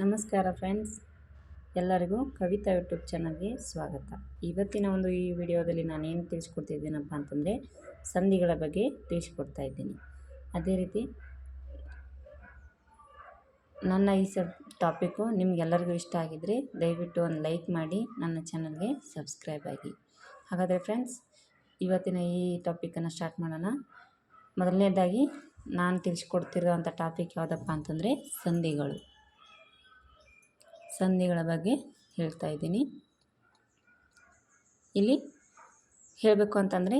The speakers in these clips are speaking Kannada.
ನಮಸ್ಕಾರ ಫ್ರೆಂಡ್ಸ್. ಎಲ್ಲರಿಗೂ ಕವಿತಾ ಯೂಟ್ಯೂಬ್ ಚಾನಲ್ಗೆ ಸ್ವಾಗತ. ಇವತ್ತಿನ ಒಂದು ಈ ವಿಡಿಯೋದಲ್ಲಿ ನಾನು ಏನು ತಿಳಿಸ್ಕೊಡ್ತಿದ್ದೀನಪ್ಪ ಅಂತಂದರೆ ಸಂಧಿಗಳ ಬಗ್ಗೆ ತಿಳಿಸ್ಕೊಡ್ತಾ ಇದ್ದೀನಿ. ಅದೇ ರೀತಿ ನನ್ನ ಈ ಸಬ್ ಟಾಪಿಕ್ಕು ನಿಮಗೆಲ್ಲರಿಗೂ ಇಷ್ಟ ಆಗಿದ್ದರೆ ದಯವಿಟ್ಟು ಒಂದು ಲೈಕ್ ಮಾಡಿ, ನನ್ನ ಚಾನಲ್ಗೆ ಸಬ್ಸ್ಕ್ರೈಬ್ ಆಗಿ. ಹಾಗಾದರೆ ಫ್ರೆಂಡ್ಸ್, ಇವತ್ತಿನ ಈ ಟಾಪಿಕನ್ನು ಸ್ಟಾರ್ಟ್ ಮಾಡೋಣ. ಮೊದಲನೇದಾಗಿ ನಾನು ತಿಳಿಸ್ಕೊಡ್ತಿರೋವಂಥ ಟಾಪಿಕ್ ಯಾವುದಪ್ಪ ಅಂತಂದರೆ ಸಂಧಿಗಳು. ಸಂಧಿಗಳ ಬಗ್ಗೆ ಹೇಳ್ತಾ ಇದ್ದೀನಿ. ಇಲ್ಲಿ ಹೇಳಬೇಕು ಅಂತಂದರೆ,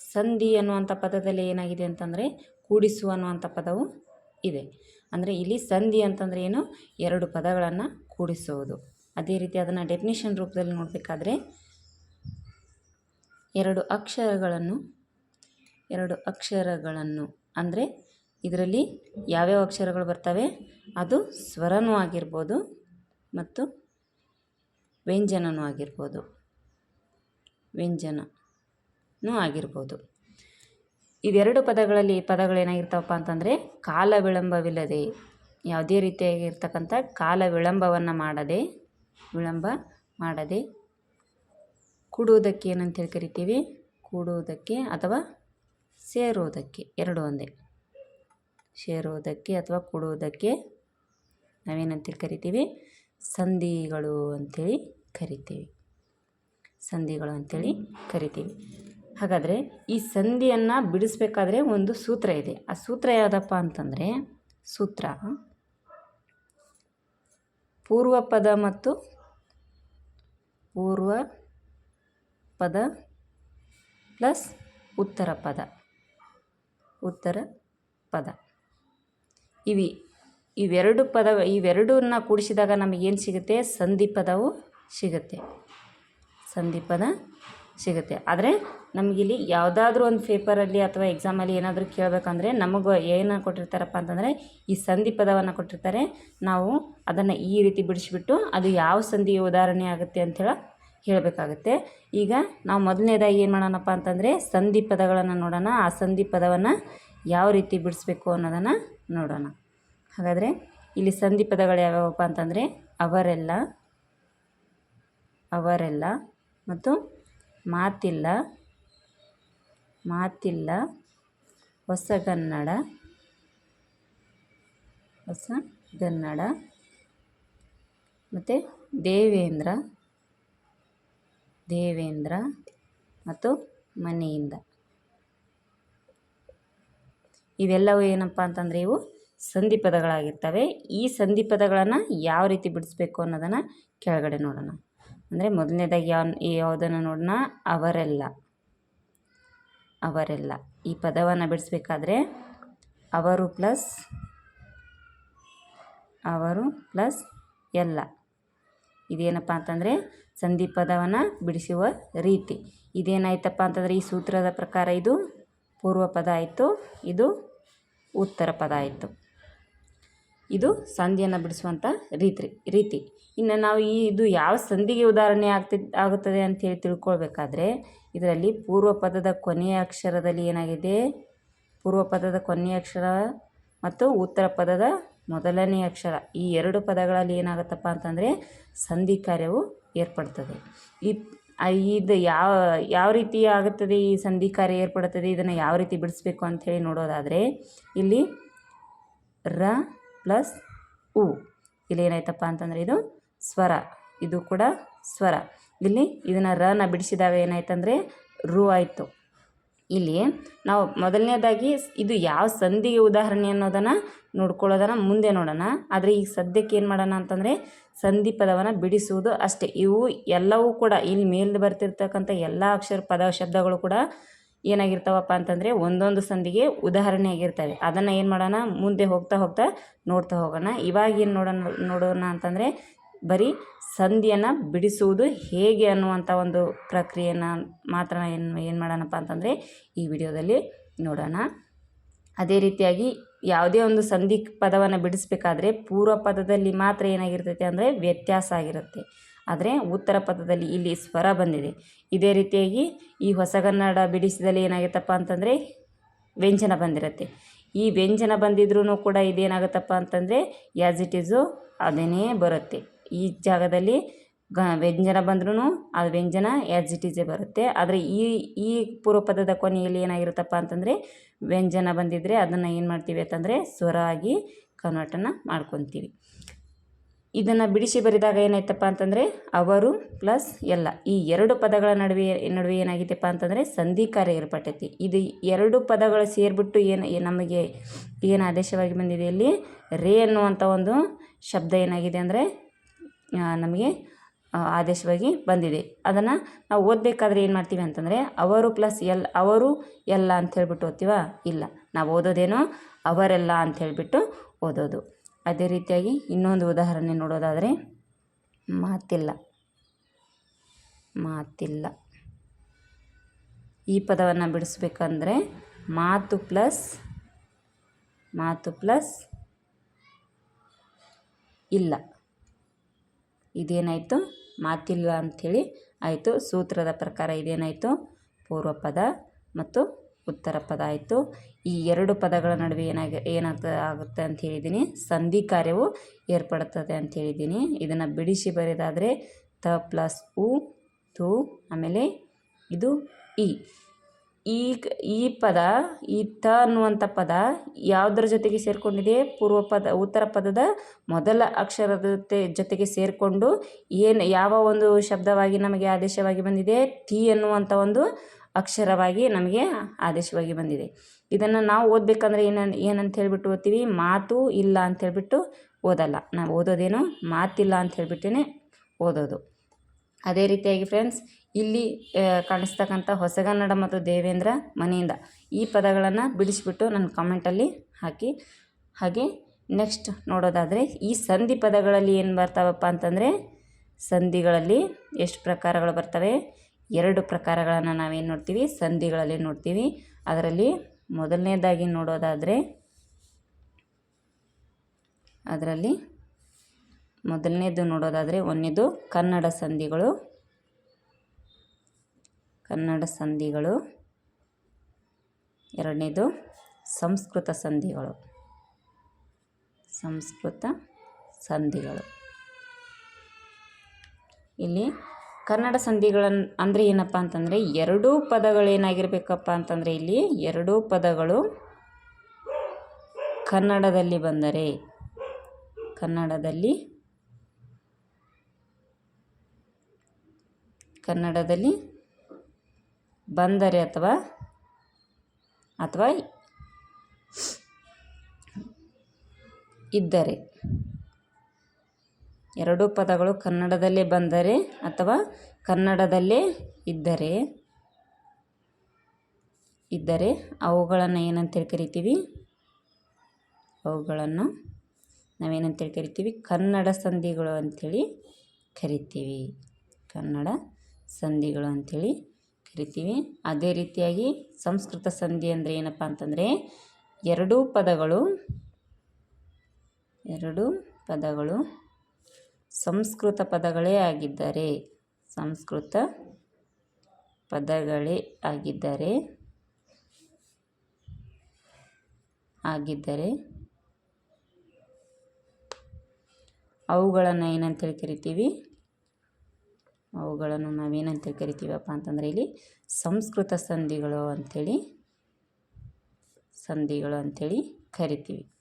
ಸಂಧಿ ಅನ್ನುವಂಥ ಪದದಲ್ಲಿ ಏನಾಗಿದೆ ಅಂತಂದರೆ ಕೂಡಿಸು ಅನ್ನುವಂಥ ಪದವು ಇದೆ. ಅಂದರೆ ಇಲ್ಲಿ ಸಂಧಿ ಅಂತಂದರೆ ಏನು? ಎರಡು ಪದಗಳನ್ನು ಕೂಡಿಸುವುದು. ಅದೇ ರೀತಿ ಅದನ್ನು ಡೆಫಿನಿಷನ್ ರೂಪದಲ್ಲಿ ನೋಡಬೇಕಾದ್ರೆ, ಎರಡು ಅಕ್ಷರಗಳನ್ನು ಎರಡು ಅಕ್ಷರಗಳನ್ನು, ಅಂದರೆ ಇದರಲ್ಲಿ ಯಾವ್ಯಾವ ಅಕ್ಷರಗಳು ಬರ್ತವೆ? ಅದು ಸ್ವರನೂ ಆಗಿರ್ಬೋದು ಮತ್ತು ವ್ಯಂಜನನೂ ಆಗಿರ್ಬೋದು. ವ್ಯಂಜನನೂ ಆಗಿರ್ಬೋದು. ಇವೆರಡು ಪದಗಳಲ್ಲಿ ಪದಗಳೇನಾಗಿರ್ತವಪ್ಪ ಅಂತಂದರೆ ಕಾಲ ವಿಳಂಬವಿಲ್ಲದೆ ಯಾವುದೇ ರೀತಿಯಾಗಿರ್ತಕ್ಕಂಥ ಕಾಲ ವಿಳಂಬವನ್ನು ಮಾಡದೆ, ವಿಳಂಬ ಮಾಡದೆ ಕೂಡುವುದಕ್ಕೆ ಏನಂತೇಳಿ ಕರಿತೀವಿ? ಕೂಡುವುದಕ್ಕೆ ಅಥವಾ ಸೇರುವುದಕ್ಕೆ, ಎರಡು ಒಂದೇ. ಸೇರುವುದಕ್ಕೆ ಅಥವಾ ಕೂಡುವುದಕ್ಕೆ ನಾವೇನಂತೇಳಿ ಕರಿತೀವಿ? ಸಂಧಿಗಳು ಅಂಥೇಳಿ ಕರಿತೀವಿ. ಸಂಧಿಗಳು ಅಂಥೇಳಿ ಕರಿತೀವಿ. ಹಾಗಾದರೆ ಈ ಸಂಧಿಯನ್ನು ಬಿಡಿಸ್ಬೇಕಾದ್ರೆ ಒಂದು ಸೂತ್ರ ಇದೆ. ಆ ಸೂತ್ರ ಯಾವುದಪ್ಪ ಅಂತಂದರೆ ಸೂತ್ರ ಪೂರ್ವ ಪದ ಮತ್ತು ಪೂರ್ವ ಪದ ಪ್ಲಸ್ ಉತ್ತರ ಪದ ಉತ್ತರ ಪದ ಇವಿ ಇವೆರಡು ಪದ, ಇವೆರಡನ್ನ ಕೂಡಿಸಿದಾಗ ನಮಗೇನು ಸಿಗುತ್ತೆ? ಸಂಧಿ ಪದವು ಸಿಗುತ್ತೆ. ಸಂಧಿ ಪದ ಸಿಗುತ್ತೆ. ಆದರೆ ನಮಗಿಲ್ಲಿ ಯಾವುದಾದ್ರೂ ಒಂದು ಪೇಪರಲ್ಲಿ ಅಥವಾ ಎಕ್ಸಾಮಲ್ಲಿ ಏನಾದರೂ ಕೇಳಬೇಕಂದ್ರೆ ನಮಗೆ ಏನು ಕೊಟ್ಟಿರ್ತಾರಪ್ಪ ಅಂತಂದರೆ ಈ ಸಂಧಿ ಪದವನ್ನು ಕೊಟ್ಟಿರ್ತಾರೆ. ನಾವು ಅದನ್ನು ಈ ರೀತಿ ಬಿಡಿಸಿಬಿಟ್ಟು ಅದು ಯಾವ ಸಂಧಿಯ ಉದಾಹರಣೆ ಆಗುತ್ತೆ ಅಂಥೇಳಿ ಹೇಳಬೇಕಾಗುತ್ತೆ. ಈಗ ನಾವು ಮೊದಲನೇದಾಗಿ ಏನು ಮಾಡೋಣಪ್ಪ ಅಂತಂದರೆ ಸಂಧಿ ಪದಗಳನ್ನು ನೋಡೋಣ. ಆ ಸಂಧಿ ಪದವನ್ನು ಯಾವ ರೀತಿ ಬಿಡಿಸ್ಬೇಕು ಅನ್ನೋದನ್ನು ನೋಡೋಣ. ಹಾಗಾದರೆ ಇಲ್ಲಿ ಸಂಧಿ ಪದಗಳು ಯಾವ್ಯಾವಪ್ಪ ಅಂತಂದರೆ ಅವರೆಲ್ಲ ಅವರೆಲ್ಲ ಮತ್ತು ಮಾತಿಲ್ಲ ಮಾತಿಲ್ಲ, ಹೊಸಗನ್ನಡ ಹೊಸಗನ್ನಡ ಮತ್ತು ದೇವೇಂದ್ರ ದೇವೇಂದ್ರ ಮತ್ತು ಮನೆಯಿಂದ. ಇವೆಲ್ಲವೂ ಏನಪ್ಪ ಅಂತಂದರೆ ಇವು ಸಂಧಿ ಪದಗಳಾಗಿರ್ತವೆ ಈ ಸಂಧಿ ಪದಗಳನ್ನು ಯಾವ ರೀತಿ ಬಿಡಿಸ್ಬೇಕು ಅನ್ನೋದನ್ನು ಕೆಳಗಡೆ ನೋಡೋಣ. ಅಂದರೆ ಮೊದಲನೇದಾಗಿ ಯಾವ, ಯಾವುದನ್ನು ನೋಡೋಣ? ಅವರೆಲ್ಲ. ಅವರೆಲ್ಲ. ಈ ಪದವನ್ನು ಬಿಡಿಸ್ಬೇಕಾದ್ರೆ ಅವರು ಪ್ಲಸ್ ಅವರು ಪ್ಲಸ್ ಎಲ್ಲ. ಇದೇನಪ್ಪ ಅಂತಂದರೆ ಸಂಧಿ ಪದವನ್ನು ಬಿಡಿಸುವ ರೀತಿ. ಇದೇನಾಯ್ತಪ್ಪ ಅಂತಂದರೆ ಈ ಸೂತ್ರದ ಪ್ರಕಾರ ಇದು ಪೂರ್ವ ಪದ ಆಯಿತು, ಇದು ಉತ್ತರ ಪದ ಆಯಿತು. ಇದು ಸಂಧಿಯನ್ನು ಬಿಡಿಸುವಂಥ ರೀತಿ ರೀತಿ. ಇನ್ನು ನಾವು ಈ ಇದು ಯಾವ ಸಂಧಿಗೆ ಉದಾಹರಣೆ ಆಗ್ತಿ, ಆಗುತ್ತದೆ ಅಂತೇಳಿ ತಿಳ್ಕೊಳ್ಬೇಕಾದ್ರೆ ಇದರಲ್ಲಿ ಪೂರ್ವ ಪದದ ಕೊನೆಯ ಅಕ್ಷರದಲ್ಲಿ ಏನಾಗಿದೆ? ಪೂರ್ವ ಪದದ ಕೊನೆಯ ಅಕ್ಷರ ಮತ್ತು ಉತ್ತರ ಪದದ ಮೊದಲನೇ ಅಕ್ಷರ. ಈ ಎರಡು ಪದಗಳಲ್ಲಿ ಏನಾಗುತ್ತಪ್ಪ ಅಂತಂದರೆ ಸಂಧಿ ಕಾರ್ಯವು ಏರ್ಪಡ್ತದೆ. ಈ ಇದು ಯಾವ ಯಾವ ರೀತಿ ಆಗುತ್ತದೆ ಈ ಸಂಧಿ ಕಾರ್ಯ ಏರ್ಪಡುತ್ತದೆ ಇದನ್ನು ಯಾವ ರೀತಿ ಬಿಡಿಸ್ಬೇಕು ಅಂಥೇಳಿ ನೋಡೋದಾದರೆ ಇಲ್ಲಿ ರ ಪ್ಲಸ್ ಉ. ಇಲ್ಲಿ ಏನಾಯ್ತಪ್ಪ ಅಂತಂದರೆ ಇದು ಸ್ವರ. ಇದು ಕೂಡ ಸ್ವರ. ಇಲ್ಲಿ ಇದನ್ನು ರನ ಬಿಡಿಸಿದಾಗ ಏನಾಯ್ತಂದರೆ ರು ಆಯಿತು. ಇಲ್ಲಿ ನಾವು ಮೊದಲನೇದಾಗಿ ಇದು ಯಾವ ಸಂಧಿಗೆ ಉದಾಹರಣೆ ಅನ್ನೋದನ್ನು ನೋಡ್ಕೊಳ್ಳೋದನ್ನು ಮುಂದೆ ನೋಡೋಣ. ಆದರೆ ಈಗ ಸದ್ಯಕ್ಕೆ ಏನು ಮಾಡೋಣ ಅಂತಂದರೆ ಸಂಧಿ ಪದವನ್ನು ಬಿಡಿಸುವುದು ಅಷ್ಟೇ. ಇವು ಎಲ್ಲವೂ ಕೂಡ ಇಲ್ಲಿ ಮೇಲೆ ಬರ್ತಿರ್ತಕ್ಕಂಥ ಎಲ್ಲ ಅಕ್ಷರ ಪದ ಶಬ್ದಗಳು ಕೂಡ ಏನಾಗಿರ್ತಾವಪ್ಪ ಅಂತಂದರೆ ಒಂದೊಂದು ಸಂಧಿಗೆ ಉದಾಹರಣೆ ಆಗಿರ್ತವೆ. ಅದನ್ನು ಏನು ಮಾಡೋಣ? ಮುಂದೆ ಹೋಗ್ತಾ ಹೋಗ್ತಾ ನೋಡ್ತಾ ಹೋಗೋಣ. ಇವಾಗ ಏನು ನೋಡೋಣ ನೋಡೋಣ ಅಂತಂದರೆ ಬರೀ ಸಂಧಿಯನ್ನು ಬಿಡಿಸುವುದು ಹೇಗೆ ಅನ್ನುವಂಥ ಒಂದು ಪ್ರಕ್ರಿಯೆಯನ್ನು ಮಾತ್ರ ಏನು ಏನು ಮಾಡೋಣಪ್ಪ ಅಂತಂದರೆ ಈ ವಿಡಿಯೋದಲ್ಲಿ ನೋಡೋಣ. ಅದೇ ರೀತಿಯಾಗಿ ಯಾವುದೇ ಒಂದು ಸಂಧಿ ಪದವನ್ನು ಬಿಡಿಸ್ಬೇಕಾದ್ರೆ ಪೂರ್ವ ಪದದಲ್ಲಿ ಮಾತ್ರ ಏನಾಗಿರ್ತೈತೆ ಅಂದರೆ ವ್ಯತ್ಯಾಸ ಆಗಿರುತ್ತೆ. ಆದರೆ ಉತ್ತರ ಪದದಲ್ಲಿ ಇಲ್ಲಿ ಸ್ವರ ಬಂದಿದೆ. ಇದೇ ರೀತಿಯಾಗಿ ಈ ಹೊಸಗನ್ನಡ ಬಿಡಿಸಿದಲ್ಲಿ ಏನಾಗುತ್ತಪ್ಪ ಅಂತಂದರೆ ವ್ಯಂಜನ ಬಂದಿರುತ್ತೆ. ಈ ವ್ಯಂಜನ ಬಂದಿದ್ರೂ ಕೂಡ ಇದೇನಾಗುತ್ತಪ್ಪ ಅಂತಂದರೆ ಯಾಸ್ ಇಟ್ ಈಸು ಅದೇನೇ ಬರುತ್ತೆ. ಈ ಜಾಗದಲ್ಲಿ ಗ ವ್ಯಂಜನ ಬಂದ್ರೂ ಆ ವ್ಯಂಜನ ಯಾಸ್ ಇಟ್ ಈಸೇ ಬರುತ್ತೆ. ಆದರೆ ಈ ಈ ಪೂರ್ವಪದದ ಕೊನೆಯಲ್ಲಿ ಏನಾಗಿರುತ್ತಪ್ಪ ಅಂತಂದರೆ ವ್ಯಂಜನ ಬಂದಿದ್ದರೆ ಅದನ್ನು ಏನು ಮಾಡ್ತೀವಿ ಅಂತಂದರೆ ಸ್ವರ ಆಗಿ ಕನ್ವರ್ಟನ್ನು ಮಾಡ್ಕೊತೀವಿ. ಇದನ್ನು ಬಿಡಿಸಿ ಬರೆದಾಗ ಏನಾಯ್ತಪ್ಪ ಅಂತಂದರೆ ಅವರು ಪ್ಲಸ್ ಎಲ್ಲ ಈ ಎರಡು ಪದಗಳ ನಡುವೆ ನಡುವೆ ಏನಾಗಿತ್ತಪ್ಪ ಅಂತಂದರೆ ಸಂಧಿಕಾರ್ಯ ಏರ್ಪಟ್ಟೈತಿ. ಇದು ಎರಡು ಪದಗಳು ಸೇರಿಬಿಟ್ಟು ಏನು ನಮಗೆ ಏನು ಆದೇಶವಾಗಿ ಬಂದಿದೆ ಇಲ್ಲಿ? ರೇ ಅನ್ನುವಂಥ ಒಂದು ಶಬ್ದ ಏನಾಗಿದೆ ಅಂದರೆ ನಮಗೆ ಆದೇಶವಾಗಿ ಬಂದಿದೆ. ಅದನ್ನು ನಾವು ಓದಬೇಕಾದ್ರೆ ಏನು ಮಾಡ್ತೀವಿ ಅಂತಂದರೆ, ಅವರು ಪ್ಲಸ್ ಎಲ್, ಅವರು ಎಲ್ಲ ಅಂತ ಹೇಳ್ಬಿಟ್ಟು ಓದ್ತೀವ? ಇಲ್ಲ. ನಾವು ಓದೋದೇನೋ ಅವರೆಲ್ಲ ಅಂತ ಹೇಳಿಬಿಟ್ಟು ಓದೋದು. ಅದೇ ರೀತಿಯಾಗಿ ಇನ್ನೊಂದು ಉದಾಹರಣೆ ನೋಡೋದಾದರೆ ಮಾತಿಲ್ಲ. ಮಾತಿಲ್ಲ. ಈ ಪದವನ್ನು ಬಿಡಿಸ್ಬೇಕಂದ್ರೆ ಮಾತು ಪ್ಲಸ್ ಮಾತು ಪ್ಲಸ್ ಇಲ್ಲ. ಇದೇನಾಯಿತು? ಮಾತಿಲ್ಲ ಅಂಥೇಳಿ ಆಯಿತು. ಸೂತ್ರದ ಪ್ರಕಾರ ಇದೇನಾಯಿತು? ಪೂರ್ವ ಪದ ಮತ್ತು ಉತ್ತರ ಪದ ಆಯಿತು. ಈ ಎರಡು ಪದಗಳ ನಡುವೆ ಏನಾಗ, ಏನಾಗ್ತ, ಆಗುತ್ತೆ ಅಂತ ಹೇಳಿದ್ದೀನಿ. ಸಂಧಿ ಕಾರ್ಯವು ಏರ್ಪಡುತ್ತದೆ ಅಂತ ಹೇಳಿದ್ದೀನಿ. ಇದನ್ನು ಬಿಡಿಸಿ ಬರೆದಾದರೆ ತ ಪ್ಲಸ್ ಉ, ತು, ಆಮೇಲೆ ಇದು ಇ. ಈ ಈ ಪದ, ಈ ತ ಅನ್ನುವಂಥ ಪದ ಯಾವುದರ ಜೊತೆಗೆ ಸೇರಿಕೊಂಡಿದೆ? ಪೂರ್ವ ಪದ, ಉತ್ತರ ಪದದ ಮೊದಲ ಅಕ್ಷರದ ಜೊತೆಗೆ ಸೇರಿಕೊಂಡು ಏನು, ಯಾವ ಒಂದು ಶಬ್ದವಾಗಿ ನಮಗೆ ಆದೇಶವಾಗಿ ಬಂದಿದೆ? ತಿ ಅನ್ನುವಂಥ ಒಂದು ಅಕ್ಷರವಾಗಿ ನಮಗೆ ಆದೇಶವಾಗಿ ಬಂದಿದೆ. ಇದನ್ನು ನಾವು ಓದಬೇಕಂದ್ರೆ ಏನನ್ ಏನಂತ ಹೇಳಿಬಿಟ್ಟು ಓದ್ತೀವಿ? ಮಾತು ಇಲ್ಲ ಅಂತ ಹೇಳಿಬಿಟ್ಟು ಓದಲ್ಲ. ನಾವು ಓದೋದೇನು? ಮಾತಿಲ್ಲ ಅಂತ ಹೇಳಿಬಿಟ್ಟೇ ಓದೋದು. ಅದೇ ರೀತಿಯಾಗಿ ಫ್ರೆಂಡ್ಸ್ ಇಲ್ಲಿ ಕಾಣಿಸ್ತಕ್ಕಂಥ ಹೊಸಗನ್ನಡ ಮತ್ತು ದೇವೇಂದ್ರ ಮನೆಯಿಂದ ಈ ಪದಗಳನ್ನು ಬಿಡಿಸಿಬಿಟ್ಟು ನನ್ನ ಕಾಮೆಂಟಲ್ಲಿ ಹಾಕಿ. ಹಾಗೆ ನೆಕ್ಸ್ಟ್ ನೋಡೋದಾದರೆ ಈ ಸಂಧಿ ಪದಗಳಲ್ಲಿ ಏನು ಬರ್ತಾವಪ್ಪ ಅಂತಂದರೆ, ಸಂಧಿಗಳಲ್ಲಿ ಎಷ್ಟು ಪ್ರಕಾರಗಳು ಬರ್ತವೆ? ಎರಡು ಪ್ರಕಾರಗಳನ್ನು ನಾವೇನು ನೋಡ್ತೀವಿ? ಸಂಧಿಗಳಲ್ಲಿ ನೋಡ್ತೀವಿ. ಅದರಲ್ಲಿ ಮೊದಲನೇದಾಗಿ ನೋಡೋದಾದರೆ ಅದರಲ್ಲಿ ಮೊದಲನೇದು ನೋಡೋದಾದರೆ ಒಂದನೇದು ಕನ್ನಡ ಸಂಧಿಗಳು. ಕನ್ನಡ ಸಂಧಿಗಳು. ಎರಡನೇದು ಸಂಸ್ಕೃತ ಸಂಧಿಗಳು. ಸಂಸ್ಕೃತ ಸಂಧಿಗಳು. ಇಲ್ಲಿ ಕನ್ನಡ ಸಂಧಿಗಳನ್, ಅಂದರೆ ಏನಪ್ಪ ಅಂತಂದರೆ ಎರಡೂ ಪದಗಳೇನಾಗಿರ್ಬೇಕಪ್ಪ ಅಂತಂದರೆ ಇಲ್ಲಿ ಎರಡೂ ಪದಗಳು ಕನ್ನಡದಲ್ಲಿ ಬಂದರೆ, ಕನ್ನಡದಲ್ಲಿ ಕನ್ನಡದಲ್ಲಿ ಬಂದರೆ ಅಥವಾ ಅಥವಾ ಇದ್ದರೆ. ಎರಡೂ ಪದಗಳು ಕನ್ನಡದಲ್ಲೇ ಬಂದರೆ ಅಥವಾ ಕನ್ನಡದಲ್ಲೇ ಇದ್ದರೆ ಇದ್ದರೆ ಅವುಗಳನ್ನು ಏನಂತೇಳಿ ಕರಿತೀವಿ? ಅವುಗಳನ್ನು ನಾವೇನಂತೇಳಿ ಕರಿತೀವಿ? ಕನ್ನಡ ಸಂಧಿಗಳು ಅಂಥೇಳಿ ಕರಿತೀವಿ. ಕನ್ನಡ ಸಂಧಿಗಳು ಅಂಥೇಳಿ ಕರಿತೀವಿ. ಅದೇ ರೀತಿಯಾಗಿ ಸಂಸ್ಕೃತ ಸಂಧಿ ಅಂದರೆ ಏನಪ್ಪ ಅಂತಂದರೆ ಎರಡೂ ಪದಗಳು ಎರಡೂ ಪದಗಳು ಸಂಸ್ಕೃತ ಪದಗಳೇ ಆಗಿದ್ದರೆ, ಸಂಸ್ಕೃತ ಪದಗಳೇ ಆಗಿದ್ದರೆ ಆಗಿದ್ದರೆ ಅವುಗಳನ್ನು ಏನಂತೇಳಿ ಕರಿತೀವಿ? ಅವುಗಳನ್ನು ನಾವೇನಂತೇಳಿ ಕರಿತೀವಪ್ಪ ಅಂತಂದರೆ ಇಲ್ಲಿ ಸಂಸ್ಕೃತ ಸಂಧಿಗಳು ಅಂಥೇಳಿ ಸಂಧಿಗಳು ಅಂಥೇಳಿ ಕರಿತೀವಿ.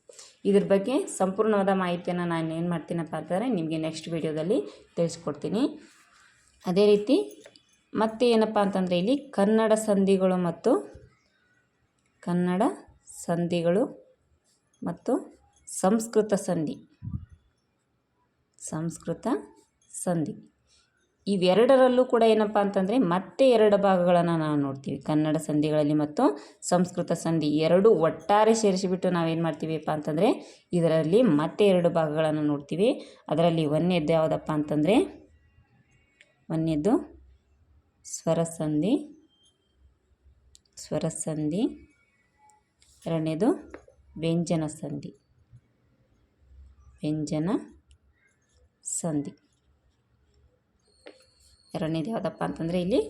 ಇದ್ರ ಬಗ್ಗೆ ಸಂಪೂರ್ಣವಾದ ಮಾಹಿತಿಯನ್ನು ನಾನು ಏನು ಮಾಡ್ತೀನಪ್ಪ ಅಂತಂದರೆ ನಿಮಗೆ ನೆಕ್ಸ್ಟ್ ವೀಡಿಯೋದಲ್ಲಿ ತಿಳಿಸ್ಕೊಡ್ತೀನಿ. ಅದೇ ರೀತಿ ಮತ್ತೆ ಏನಪ್ಪ ಅಂತಂದರೆ ಇಲ್ಲಿ ಕನ್ನಡ ಸಂಧಿಗಳು ಮತ್ತು ಕನ್ನಡ ಸಂಧಿಗಳು ಮತ್ತು ಸಂಸ್ಕೃತ ಸಂಧಿ. ಸಂಸ್ಕೃತ ಸಂಧಿ. ಇವೆರಡರಲ್ಲೂ ಕೂಡ ಏನಪ್ಪ ಅಂತಂದರೆ ಮತ್ತೆ ಎರಡು ಭಾಗಗಳನ್ನು ನಾವು ನೋಡ್ತೀವಿ. ಕನ್ನಡ ಸಂಧಿಗಳಲ್ಲಿ ಮತ್ತು ಸಂಸ್ಕೃತ ಸಂಧಿ ಎರಡು ಒಟ್ಟಾರೆ ಸೇರಿಸಿಬಿಟ್ಟು ನಾವೇನು ಮಾಡ್ತೀವಿಪ್ಪ ಅಂತಂದರೆ ಇದರಲ್ಲಿ ಮತ್ತೆ ಎರಡು ಭಾಗಗಳನ್ನು ನೋಡ್ತೀವಿ. ಅದರಲ್ಲಿ ಒಂದೇದ್ದು ಯಾವುದಪ್ಪ ಅಂತಂದರೆ ಒಂದೇದ್ದು ಸ್ವರಸಂಧಿ ಸಂಧಿ ಸ್ವರ ಸಂಧಿ ಎರಡನೇದು ವ್ಯಂಜನ ಸಂಧಿ. ವ್ಯಂಜನ ಸಂಧಿ. ಎರಡನೇದು ಯಾವುದಪ್ಪ ಅಂತಂದರೆ ಇಲ್ಲಿ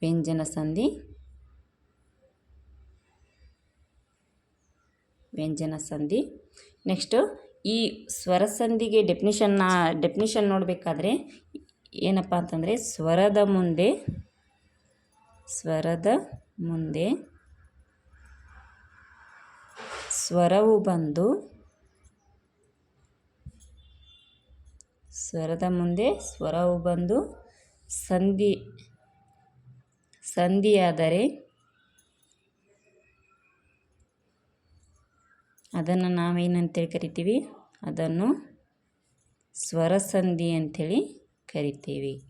ವ್ಯಂಜನ ಸಂಧಿ. ವ್ಯಂಜನ ಸಂಧಿ. ನೆಕ್ಸ್ಟು ಈ ಸ್ವರ ಸಂಧಿಗೆ ಡೆಫಿನಿಷನ್ನ ಡೆಫಿನಿಷನ್ ನೋಡಬೇಕಾದ್ರೆ ಏನಪ್ಪ ಅಂತಂದರೆ ಸ್ವರದ ಮುಂದೆ ಸ್ವರದ ಮುಂದೆ ಸ್ವರವು ಬಂದು, ಸ್ವರದ ಮುಂದೆ ಸ್ವರವು ಬಂದು ಸಂಧಿ, ಸಂಧಿಯಾದರೆ ಅದನ್ನು ನಾವೇನಂತೇಳಿ ಕರಿತೀವಿ? ಅದನ್ನು ಸ್ವರಸಂಧಿ ಅಂಥೇಳಿ ಕರಿತೀವಿ.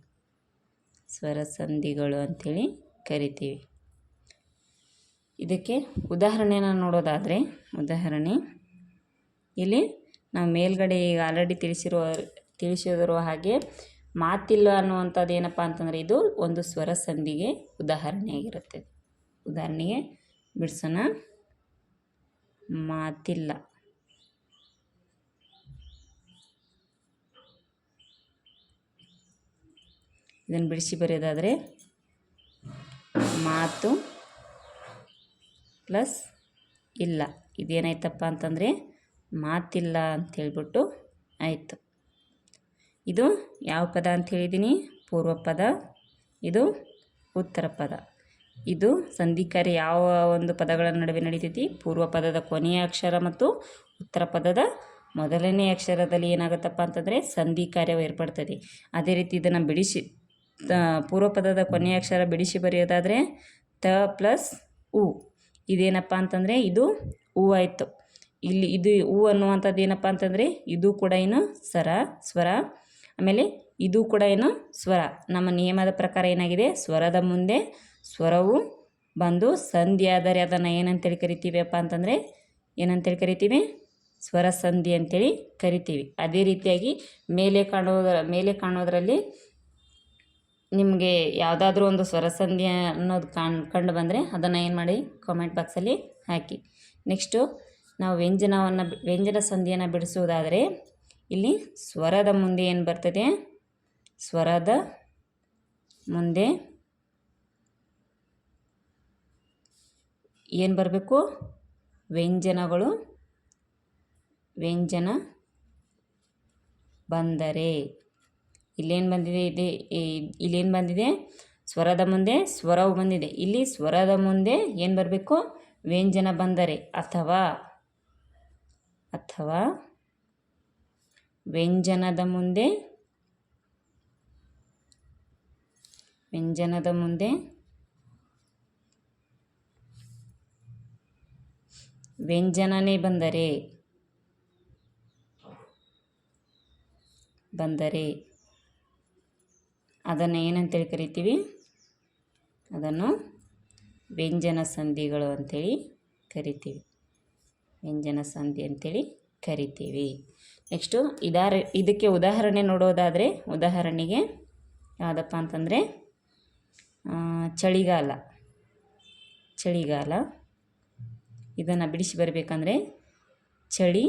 ಸ್ವರಸಂಧಿಗಳು ಅಂಥೇಳಿ ಕರಿತೀವಿ. ಇದಕ್ಕೆ ಉದಾಹರಣೆಯನ್ನು ನೋಡೋದಾದರೆ, ಉದಾಹರಣೆ, ಇಲ್ಲಿ ನಾವು ಮೇಲ್ಗಡೆ ಈಗ ಆಲ್ರೆಡಿ ತಿಳಿಸಿರುವ ತಿಳಿಸಿರುವ ಹಾಗೆ ಮಾತಿಲ್ಲ ಅನ್ನುವಂಥದ್ದು ಏನಪ್ಪ ಅಂತಂದರೆ ಇದು ಒಂದು ಸ್ವರ ಸಂಧಿಗೆ ಉದಾಹರಣೆಯಾಗಿರುತ್ತೆ. ಉದಾಹರಣೆಗೆ ಬಿಡ್ಸೋಣ. ಮಾತಿಲ್ಲ. ಇದನ್ನು ಬಿಡಿಸಿ ಬರೆಯೋದಾದರೆ ಮಾತು ಪ್ಲಸ್ ಇಲ್ಲ. ಇದೇನಾಯ್ತಪ್ಪ ಅಂತಂದರೆ ಮಾತಿಲ್ಲ ಅಂಥೇಳ್ಬಿಟ್ಟು ಆಯಿತು. ಇದು ಯಾವ ಪದ ಅಂತ ಹೇಳಿದ್ದೀನಿ? ಪೂರ್ವ ಪದ. ಇದು ಉತ್ತರ ಪದ. ಇದು ಸಂಧಿಕಾರ್ಯ ಯಾವ ಒಂದು ಪದಗಳ ನಡುವೆ ನಡೀತೈತಿ? ಪೂರ್ವ ಪದದ ಕೊನೆಯ ಅಕ್ಷರ ಮತ್ತು ಉತ್ತರ ಪದದ ಮೊದಲನೇ ಅಕ್ಷರದಲ್ಲಿ ಏನಾಗುತ್ತಪ್ಪ ಅಂತಂದರೆ ಸಂಧಿ ಕಾರ್ಯವು ಏರ್ಪಡ್ತದೆ. ಅದೇ ರೀತಿ ಇದನ್ನು ಬಿಡಿಸಿ ಪೂರ್ವ ಪದದ ಕೊನೆಯ ಅಕ್ಷರ ಬಿಡಿಸಿ ಬರೆಯೋದಾದರೆ ತ ಪ್ಲಸ್ ಉ. ಇದೇನಪ್ಪ ಅಂತಂದರೆ ಇದು ಹೂ ಆಯಿತು. ಇಲ್ಲಿ ಇದು ಹೂ ಅನ್ನುವಂಥದ್ದು ಏನಪ್ಪ ಅಂತಂದರೆ ಇದು ಕೂಡ ಏನು ಸರ, ಸ್ವರ ಆಮೇಲೆ ಇದು ಕೂಡ ಏನು ಸ್ವರ. ನಮ್ಮ ನಿಯಮದ ಪ್ರಕಾರ ಏನಾಗಿದೆ? ಸ್ವರದ ಮುಂದೆ ಸ್ವರವು ಬಂದು ಸಂಧಿ ಆದರೆ ಅದನ್ನು ಏನಂತೇಳಿ ಕರಿತೀವಿಪ್ಪ ಅಂತಂದರೆ ಏನಂತೇಳಿ ಕರಿತೀವಿ? ಸ್ವರ ಸಂಧಿ ಅಂತೇಳಿ ಕರಿತೀವಿ. ಅದೇ ರೀತಿಯಾಗಿ ಮೇಲೆ ಕಾಣೋದರ ಮೇಲೆ ಕಾಣೋದರಲ್ಲಿ ನಿಮಗೆ ಯಾವುದಾದ್ರೂ ಒಂದು ಸ್ವರ ಸಂಧಿ ಅನ್ನೋದು ಕಾಣ್, ಕಂಡು ಬಂದರೆ ಅದನ್ನು ಏನು ಮಾಡಿ? ಕಾಮೆಂಟ್ ಬಾಕ್ಸಲ್ಲಿ ಹಾಕಿ. ನೆಕ್ಸ್ಟು ನಾವು ವ್ಯಂಜನವನ್ನು, ವ್ಯಂಜನ ಸಂಧಿಯನ್ನು ಬಿಡಿಸುವುದಾದರೆ ಇಲ್ಲಿ ಸ್ವರದ ಮುಂದೆ ಏನು ಬರ್ತದೆ? ಸ್ವರದ ಮುಂದೆ ಏನು ಬರಬೇಕು? ವ್ಯಂಜನಗಳು. ವ್ಯಂಜನ ಬಂದರೆ. ಇಲ್ಲೇನು ಬಂದಿದೆ? ಇದೆ ಇಲ್ಲೇನು ಬಂದಿದೆ? ಸ್ವರದ ಮುಂದೆ, ಸ್ವರವು ಬಂದಿದೆ. ಇಲ್ಲಿ ಸ್ವರದ ಮುಂದೆ ಏನು ಬರಬೇಕು? ವ್ಯಂಜನ ಬಂದರೆ. ಅಥವಾ ಅಥವಾ ವ್ಯಂಜನದ ಮುಂದೆ ವ್ಯಂಜನದ ಮುಂದೆ, ವ್ಯಂಜನನೇ ಬಂದರೆ ಬಂದರೆ. ಅದನ್ನು ಏನಂತೇಳಿ ಕರಿತೀವಿ? ಅದನ್ನು ವ್ಯಂಜನ ಸಂಧಿಗಳು ಅಂಥೇಳಿ ಕರಿತೀವಿ. ವ್ಯಂಜನ ಸಂಧಿ ಅಂಥೇಳಿ ಕರಿತೀವಿ. ನೆಕ್ಸ್ಟು ಇದಾರೆ, ಇದಕ್ಕೆ ಉದಾಹರಣೆ ನೋಡೋದಾದರೆ, ಉದಾಹರಣೆಗೆ ಯಾವುದಪ್ಪ ಅಂತಂದರೆ ಚಳಿಗಾಲ. ಚಳಿಗಾಲ. ಇದನ್ನು ಬಿಡಿಸಿ ಬರಬೇಕಂದ್ರೆ ಚಳಿ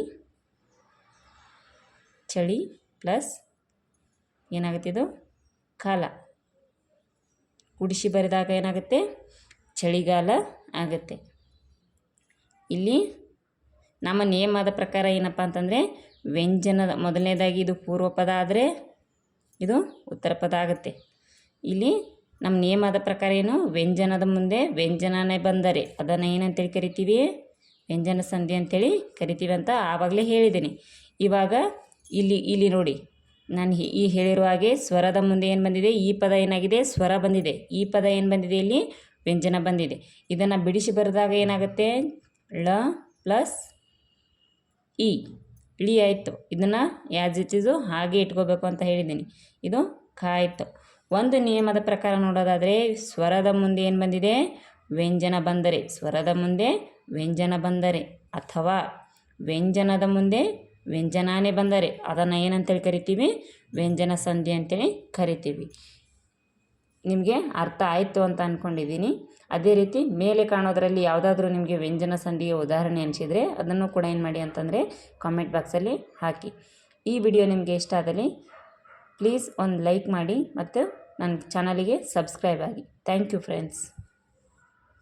ಚಳಿ ಪ್ಲಸ್ ಏನಾಗುತ್ತೆ ಇದು? ಕಾಲ. ಉಡಿಸಿ ಬರೆದಾಗ ಏನಾಗುತ್ತೆ? ಚಳಿಗಾಲ ಆಗುತ್ತೆ. ಇಲ್ಲಿ ನಮ್ಮ ನಿಯಮದ ಪ್ರಕಾರ ಏನಪ್ಪ ಅಂತಂದರೆ ವ್ಯಂಜನದ ಮೊದಲನೇದಾಗಿ ಇದು ಪೂರ್ವ ಪದ ಆದರೆ ಇದು ಉತ್ತರ ಪದ ಆಗುತ್ತೆ. ಇಲ್ಲಿ ನಮ್ಮ ನಿಯಮದ ಪ್ರಕಾರ ಏನು? ವ್ಯಂಜನದ ಮುಂದೆ ವ್ಯಂಜನನೇ ಬಂದರೆ. ಅದನ್ನು ಏನಂತೇಳಿ ಕರಿತೀವಿ? ವ್ಯಂಜನ ಸಂಧಿ ಅಂತೇಳಿ ಕರಿತೀವಿ ಅಂತ ಆವಾಗಲೇ ಹೇಳಿದ್ದೀನಿ. ಇವಾಗ ಇಲ್ಲಿ ಇಲ್ಲಿ ನೋಡಿ. ನಾನು ಈ ಹೇಳಿರುವ ಹಾಗೆ ಸ್ವರದ ಮುಂದೆ ಏನು ಬಂದಿದೆ? ಈ ಪದ ಏನಾಗಿದೆ? ಸ್ವರ ಬಂದಿದೆ. ಈ ಪದ ಏನು ಬಂದಿದೆ ಇಲ್ಲಿ? ವ್ಯಂಜನ ಬಂದಿದೆ. ಇದನ್ನು ಬಿಡಿಸಿ ಬರೆದಾಗ ಏನಾಗುತ್ತೆ? ಳ ಪ್ಲಸ್ ಇ. ಇಳಿ ಆಯಿತು. ಇದನ್ನು ಯಾಸ್ ಇಟ್ ಇಸು ಹಾಗೆ ಇಟ್ಕೋಬೇಕು ಅಂತ ಹೇಳಿದ್ದೀನಿ. ಇದು ಕಾಯಿತು. ಒಂದು ನಿಯಮದ ಪ್ರಕಾರ ನೋಡೋದಾದರೆ, ಸ್ವರದ ಮುಂದೆ ಏನು ಬಂದಿದೆ? ವ್ಯಂಜನ ಬಂದರೆ. ಸ್ವರದ ಮುಂದೆ ವ್ಯಂಜನ ಬಂದರೆ. ಅಥವಾ ವ್ಯಂಜನದ ಮುಂದೆ ವ್ಯಂಜನಾನೇ ಬಂದರೆ. ಅದನ್ನು ಏನಂತೇಳಿ ಕರಿತೀವಿ? ವ್ಯಂಜನ ಸಂಧಿ ಅಂತೇಳಿ ಕರಿತೀವಿ. ನಿಮಗೆ ಅರ್ಥ ಆಯಿತು ಅಂತ ಅಂದ್ಕೊಂಡಿದ್ದೀನಿ ಅದೇ ರೀತಿ ಮೇಲೆ ಕಾಣೋದರಲ್ಲಿ ಯಾವುದಾದ್ರೂ ನಿಮಗೆ ವ್ಯಂಜನ ಸಂಧಿಗೆ ಉದಾಹರಣೆ ಅನಿಸಿದರೆ ಅದನ್ನು ಕೂಡ ಏನು ಮಾಡಿ ಅಂತಂದರೆ ಕಾಮೆಂಟ್ ಬಾಕ್ಸಲ್ಲಿ ಹಾಕಿ. ಈ ವಿಡಿಯೋ ನಿಮಗೆ ಇಷ್ಟ ಆದಲ್ಲಿ ಪ್ಲೀಸ್ ಒಂದು ಲೈಕ್ ಮಾಡಿ ಮತ್ತು ನನ್ನ ಚಾನಲಿಗೆ ಸಬ್ಸ್ಕ್ರೈಬ್ ಆಗಿ. Thank you friends